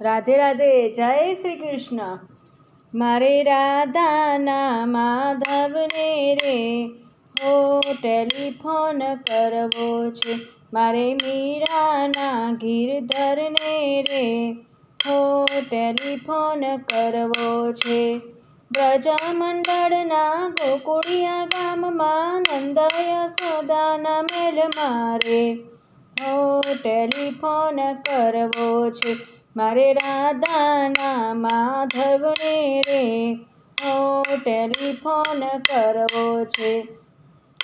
રાધે રાધે, જય શ્રી કૃષ્ણ. મારે રાધાના માધવને રે હો ટેલિફોન કરવો છે. મારે મીરાના ગીરધરને રે હો ટેલિફોન કરવો છે. બ્રજામંડળના ગોકુળિયા ગામમાં નંદય સદાના મેલ મારે હો ટેલિફોન કરવો છે. મારે રાધાના માધવને રે, હો ટેલિફોન કરવો છે.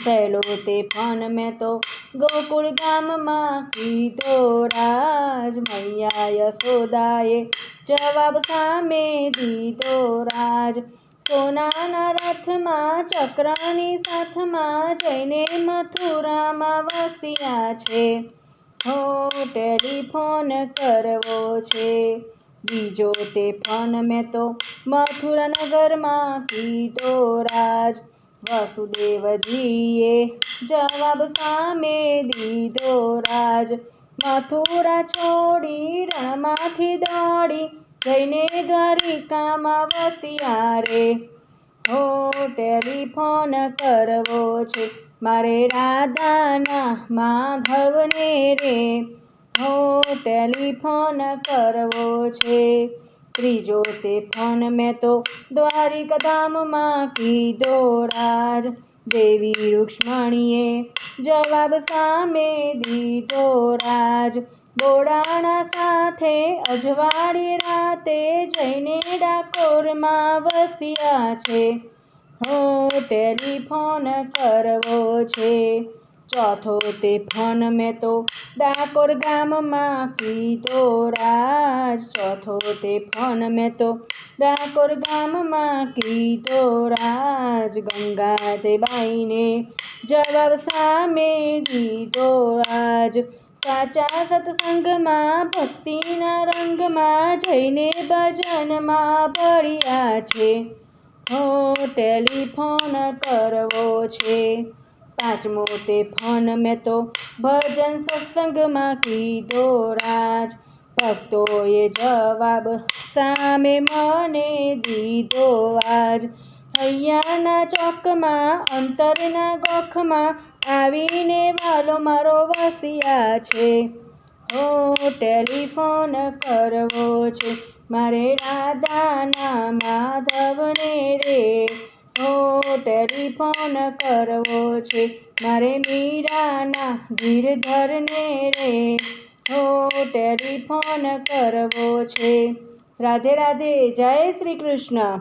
પહેલો તે ફોન મેં તો ગોકુળ ગામમાં કીધો રાજ મૈયા યશોદાએ જવાબ સામે દીધો, રાજ, સોનાના રથમાં, ચક્રની સાથમાં જઈને મથુરામાં વસ્યા છે. હો ટેલિફોન કરવો છે. બીજો તે ફોન મેં તો મથુરાનગરમાં કીધો રાજ. વસુદેવજીએ જવાબ સામે દીધો રાજ. મથુરા છોડી રણમાંથી દોડી જઈને દ્વારિકામાં વસ્યા રે. હો ટેલિફોન કરવો છે. મારે રાધાના માધવને રે, હો ટેલિફોન કરવો છે. ત્રીજો તે ફોન મેં તો દ્વારિકાધામમાં કીધો, રાજ, દેવી રૂક્ષ્મણીએ જવાબ સામે દીધો, રાજ બોડાણા સાથે અજવાળી રાતે જઈને ડાકોરમાં વસ્યા છે. હો ટેલિફોન કરવો છે. ચોથો તે ફોન મેં તો ડાકોર ગામમાં કીધો રાજ. ચોથો તે ફોન મેં તો ડાકોર ગામમાં કીધો રાજ. ગંગા તે બાઈને જવાબ સામે દીધો રાજ. સાચા સત્સંગમાં ભક્તિના રંગમાં જઈને ભજનમાં ભળ્યા છે. હો ટેલિફોન કરવો છે. પાંચમો તે ફોન મેં તો ભજન સત્સંગમાં કીધો રાજ. ભક્તોએ જવાબ સામે મને દીધો આજ. હૈયાના ચોકમાં, અંતરના ગોખમાં આવીને વાલો મારો વસિયા છે. હો ટેલિફોન કરવો છે. મારે રાધાના માધવને રે હો ટેલિફોન કરવો છે. મારે મીરાના ગીરધરને રે હો ટેલિફોન કરવો છે. રાધે રાધે, જય શ્રી કૃષ્ણ.